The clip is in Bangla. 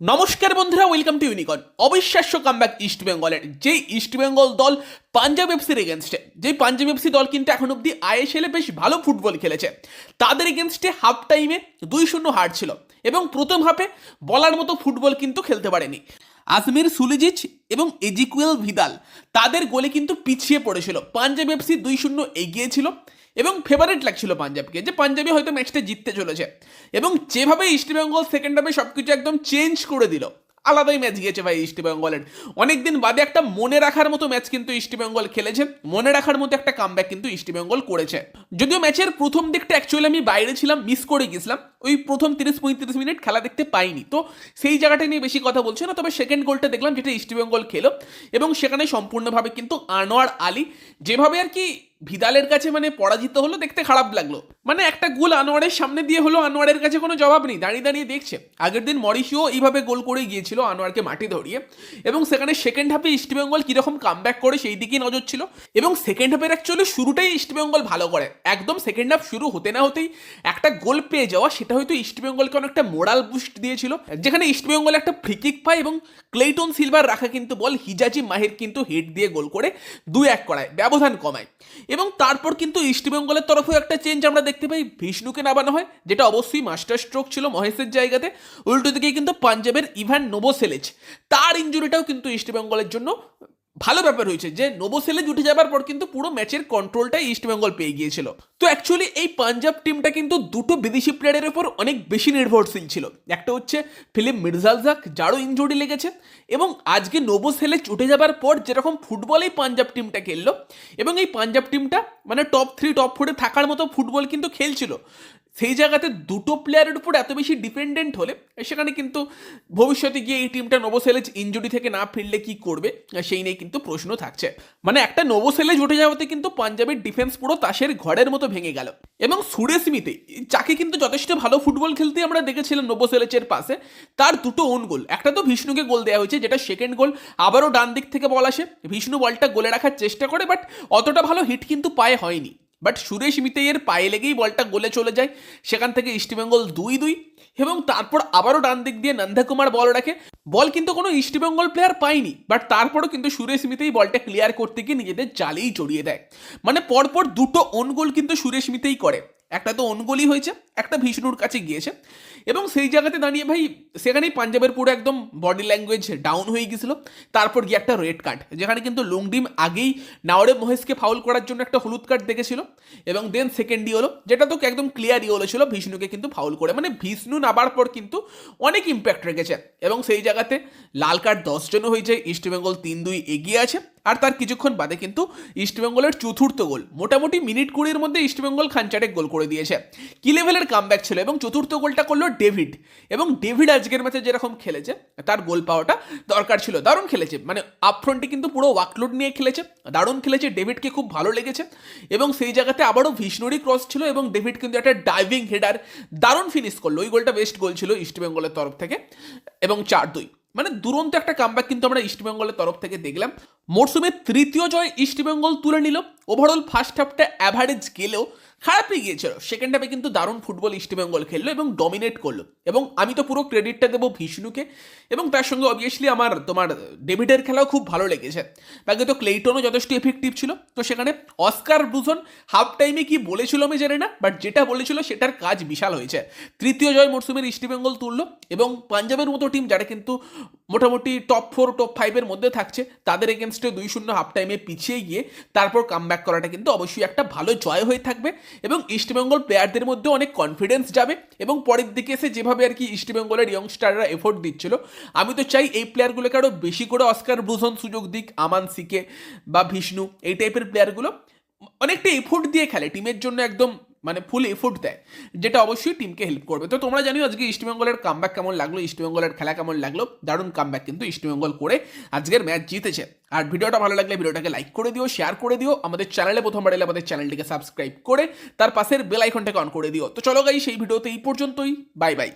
নমস্কার বন্ধুরা ওয়েলকাম টু ইউনিকন অবিশ্বাস্য কামব্যাক ইস্ট বেঙ্গলের যে ইস্ট বেঙ্গল দল পাঞ্জাব এফসির এগেনস্টে যেই পাঞ্জাব এফসি দল কিন্তু এখন অব্দি আইএসএলে বেশ ভালো ফুটবল খেলেছে। তাদের এগেনস্টে হাফ টাইমে দুই শূন্য হার ছিল। এবং প্রথম হাফে বলার মতো ফুটবল কিন্তু খেলতে পারেনি। আজমির, সুলিজিচ এবং এজিকুয়েল ভিদাল। তাদের গোলে কিন্তু পিছিয়ে পড়েছিল। পাঞ্জাব এফসি দুই শূন্য এগিয়ে ছিল এবং ফেভারিট লাগছিল পাঞ্জাবকে, যে পাঞ্জাবি হয়তো ম্যাচটা জিততে চলেছে। এবং যেভাবে ইস্টবেঙ্গল সেকেন্ড হাফে সব কিছু একদম চেঞ্জ করে দিল, আলাদাই ম্যাচ গিয়েছে ভাই ইস্টবেঙ্গলের অনেকদিন বাদে একটা মনে রাখার মতো ম্যাচ কিন্তু ইস্টবেঙ্গল খেলেছে, মনে রাখার মতো একটা কামব্যাক কিন্তু ইস্টবেঙ্গল করেছে। যদিও ম্যাচের প্রথম দিকটা অ্যাকচুয়ালি আমি বাইরে ছিলাম মিস করে গেছিলাম ওই প্রথম তিরিশ পঁয়ত্রিশ মিনিট খেলা দেখতে পাইনি। তো সেই জায়গাটা নিয়ে বেশি কথা বলছি না, তবে সেকেন্ড গোলটা দেখলাম, যেটা ইস্টবেঙ্গল খেলো। এবং সেখানে সম্পূর্ণভাবে কিন্তু আনোয়ার আলী, যেভাবে আর কি ভিদালের কাছে মানে পরাজিত হলো, দেখতে খারাপ লাগল। মানে একটা গোল আনোয়ারের সামনে দিয়ে হলো, আনোয়ারের কাছে কোনো জবাব নেই, দাঁড়িয়ে দাঁড়িয়ে দেখছে। আগের দিন মরিশিও এইভাবে গোল করে গিয়েছিল আনোয়ারকে মাটি ধরিয়ে। এবং সেখানে সেকেন্ড হাফে ইস্টবেঙ্গল কীরকম কামব্যাক করে সেই দিকেই নজর ছিল। এবং সেকেন্ড হাফের অ্যাকচুয়ালি শুরুটাই ইস্টবেঙ্গল ভালো করে। একদম সেকেন্ড হাফ শুরু হতে না হতেই একটা গোল পেয়ে যাওয়া, সেটা হয়তো ইস্টবেঙ্গলকে অনেকটা মোরাল বুস্ট দিয়েছিল। যেখানে ইস্টবেঙ্গল একটা ফ্রিকিক পায় এবং ক্লেইটন সিলভার রাখা কিন্তু বল হিজাজি মাহির কিন্তু হেড দিয়ে গোল করে দুই এক করায়, ব্যবধান কমায়। এবং তারপর কিন্তু ইস্টবেঙ্গলের তরফেও একটা চেঞ্জ আমরা দেখতে পাই বিষ্ণুকে নামানো হয়, যেটা অবশ্যই মাস্টার স্ট্রোক ছিল মহেশের জায়গাতে। উল্টো দিকে কিন্তু পাঞ্জাবের ইভান নোবোসেলেজ তার ইঞ্জুরিটাও কিন্তু ইস্টবেঙ্গলের জন্য ভালো ব্যাপার হয়েছে যে নোবোসেলেজ উঠে যাবার পর কিন্তু পুরো ম্যাচের কন্ট্রোলটাই ইস্টবেঙ্গল পেয়ে গিয়েছিল। তো অ্যাকচুয়ালি এই পাঞ্জাব টিমটা কিন্তু দুটো বিদেশি প্লেয়ারের উপর অনেক বেশি নির্ভরশীল ছিল। একটা হচ্ছে ফিলিপ মির্জালজাক যারও ইঞ্জুরি লেগেছে এবং আজকে নোবোসেলেজ উঠে যাবার পর যেরকম ফুটবলেই পাঞ্জাব টিমটা খেললো এবং এই পাঞ্জাব টিমটা মানে টপ থ্রি টপ ফোরে থাকার মতো ফুটবল কিন্তু খেলছিল। সেই জায়গাতে দুটো প্লেয়ারের উপর এত বেশি ডিপেন্ডেন্ট হলে, সেখানে কিন্তু ভবিষ্যতে গিয়ে এই টিমটা নোবোসেলেজ ইঞ্জুরি থেকে না ফিরলে কি করবে? সেই নিয়ে কিন্তু প্রশ্ন থাকছে। মানে একটা নোবোসেলেজ উঠে যাওয়াতে কিন্তু পাঞ্জাবের ডিফেন্স পুরো তাসের ঘরের মতো ভেঙে গেল। এবং সুরেশ মিতে, যাকে কিন্তু যথেষ্ট ভালো ফুটবল খেলতে আমরা দেখেছিলাম নোবোসেলেজের পাশে, তার দুটো ওন গোল একটা তো বিষ্ণুকে গোল দেওয়া হয়েছে, যেটা সেকেন্ড গোল আবারও ডান দিক থেকে বল আসে। বিষ্ণু বলটা গোলে রাখার চেষ্টা করে বাট অতটা ভালো হিট কিন্তু পায়ে হয়নি। বাট সুরেশ মিতেইয়ের পায়ে লেগেই বলটা গোলে চলে যায়। সেখান থেকে ইস্টবেঙ্গল দুই দুই এবং তারপর আবারও ডান দিক দিয়ে নন্দকুমার বল রাখে। বল কিন্তু কোনো ইস্টবেঙ্গল প্লেয়ার পায়নি বাট তারপরও কিন্তু সুরেশ মিতেই বলটা ক্লিয়ার করতে গিয়ে নিজেদের জালেই জড়িয়ে দেয়। মানে পরপর দুটো অন গোল কিন্তু সুরেশ মিতেই করে। একটা তো অনগোলই হয়েছে, একটা বিষ্ণুর কাছে গিয়েছে। এবং সেই জায়গাতে দাঁড়িয়ে ভাই, সেখানেই পাঞ্জাবের পুরো একদম বডি ল্যাঙ্গুয়েজ ডাউন হয়ে গেছিল তারপর গিয়ে একটা রেড কার্ড যেখানে কিন্তু লুংডিম আগেই নাওরে মহেশকে ফাউল করার জন্য একটা হলুদ কার্ড দেখেছিল। এবং দেন সেকেন্ড সেকেন্ডই হলো, যেটা তো একদম ক্লিয়ারই হলো ছিল বিষ্ণুকে কিন্তু ফাউল করে। মানে বিষ্ণু নাবার পর কিন্তু অনেক ইম্প্যাক্ট রেখেছে। এবং সেই জায়গাতে লাল কার্ড দশজনও হয়েছে ইস্টবেঙ্গল তিন দুই এগিয়ে আছে। আর তার কিছুক্ষণ বাদে কিন্তু ইস্টবেঙ্গলের চতুর্থ গোল, মোটামুটি মিনিট কুড়ির মধ্যে ইস্টবেঙ্গল খানচারেক গোল করে দিয়েছে। কি লেভেলের কামব্যাক ছিল এবং চতুর্থ গোলটা করল ডেভিড এবং ডেভিড আজকের ম্যাচে যেরকম খেলেছে, তার গোল পাওয়াটা দরকার ছিল, দারুণ খেলেছে মানে আপফ্রন্টে কিন্তু পুরো ওয়াকলোড নিয়ে খেলেছে, দারুণ খেলেছে ডেভিডকে খুব ভালো লেগেছে এবং সেই জায়গাতে আবারও ভিষ্ণুরই ক্রস ছিল এবং ডেভিড কিন্তু একটা ডাইভিং হেডার দারুণ ফিনিশ করল, ওই গোলটা বেস্ট গোল ছিল ইস্টবেঙ্গলের তরফ থেকে এবং চার দুই। মানে দুরন্ত একটা কামব্যাক কিন্তু আমরা ইস্টবেঙ্গলের তরফ থেকে দেখলাম। মরসুমের তৃতীয় জয় ইস্টবেঙ্গল তুলে নিল। ওভারঅল ফার্স্ট হাফটা অ্যাভারেজ গেলেও খারাপই গিয়েছিল। সেকেন্ড হাফে কিন্তু দারুণ ফুটবল ইস্টবেঙ্গল খেললো এবং ডমিনেট করল। এবং আমি তো পুরো ক্রেডিটটা দেবো ভিষ্ণুকে এবং তার সঙ্গে অবভিয়াসলি আমার, তোমার ডেভিডের খেলাও খুব ভালো লেগেছে। বাকি তো ক্লেইটনও যথেষ্ট এফেক্টিভ ছিল। তো সেখানে অস্কার ব্রুজন হাফ টাইমে কি বলেছিল আমি জানি না বাট যেটা বলেছিল সেটার কাজ বিশাল হয়েছে। তৃতীয় জয় মরসুমের ইস্টবেঙ্গল তুললো এবং পাঞ্জাবের মতো টিম যারা কিন্তু মোটামুটি টপ ফোর টপ ফাইভের মধ্যে থাকছে, তাদের এগেনস্টে দুই শূন্য হাফ টাইমে পিছিয়ে গিয়ে তারপর কামব্যাক করাটা কিন্তু অবশ্যই একটা ভালো জয় হয়ে থাকবে এবং ইস্টবেঙ্গল প্লেয়ারদের মধ্যে অনেক কনফিডেন্স যাবে এবং পরের দিকে এসে যেভাবে আর কি ইস্টবেঙ্গলের ইয়ংস্টাররা এফোর্ট দিচ্ছিল, আমি তো চাই এই প্লেয়ারগুলোকে আরও বেশি করে অস্কার ব্রুজন সুযোগ দিক আমান সিকে বা বিষ্ণু এই টাইপের প্লেয়ারগুলো অনেকটা এফোর্ট দিয়ে খেলে। টিমের জন্য একদম মানে ফুল এফোর্ট দেয়, যেটা অবশ্যই টিমকে হেল্প করবে। তো তোমরা জানিও আজকে ইস্টবেঙ্গলের কামব্যাক কেমন লাগল ইস্টবেঙ্গলের খেলা কেমন লাগল? দারুণ কামব্যাক কিন্তু ইস্টবেঙ্গল করে আজকের ম্যাচ জিতেছে। আর ভিডিওটা ভালো লাগলে ভিডিওটাকে লাইক করে দিও শেয়ার করে দিও, আমাদের চ্যানেলে প্রথমবার এলে আমাদের চ্যানেলটিকে সাবস্ক্রাইব করে, তার পাশের বেল আইকনটাকে অন করে দিও। তো চলো গাই সেই ভিডিওতে এই পর্যন্তই বাই বাই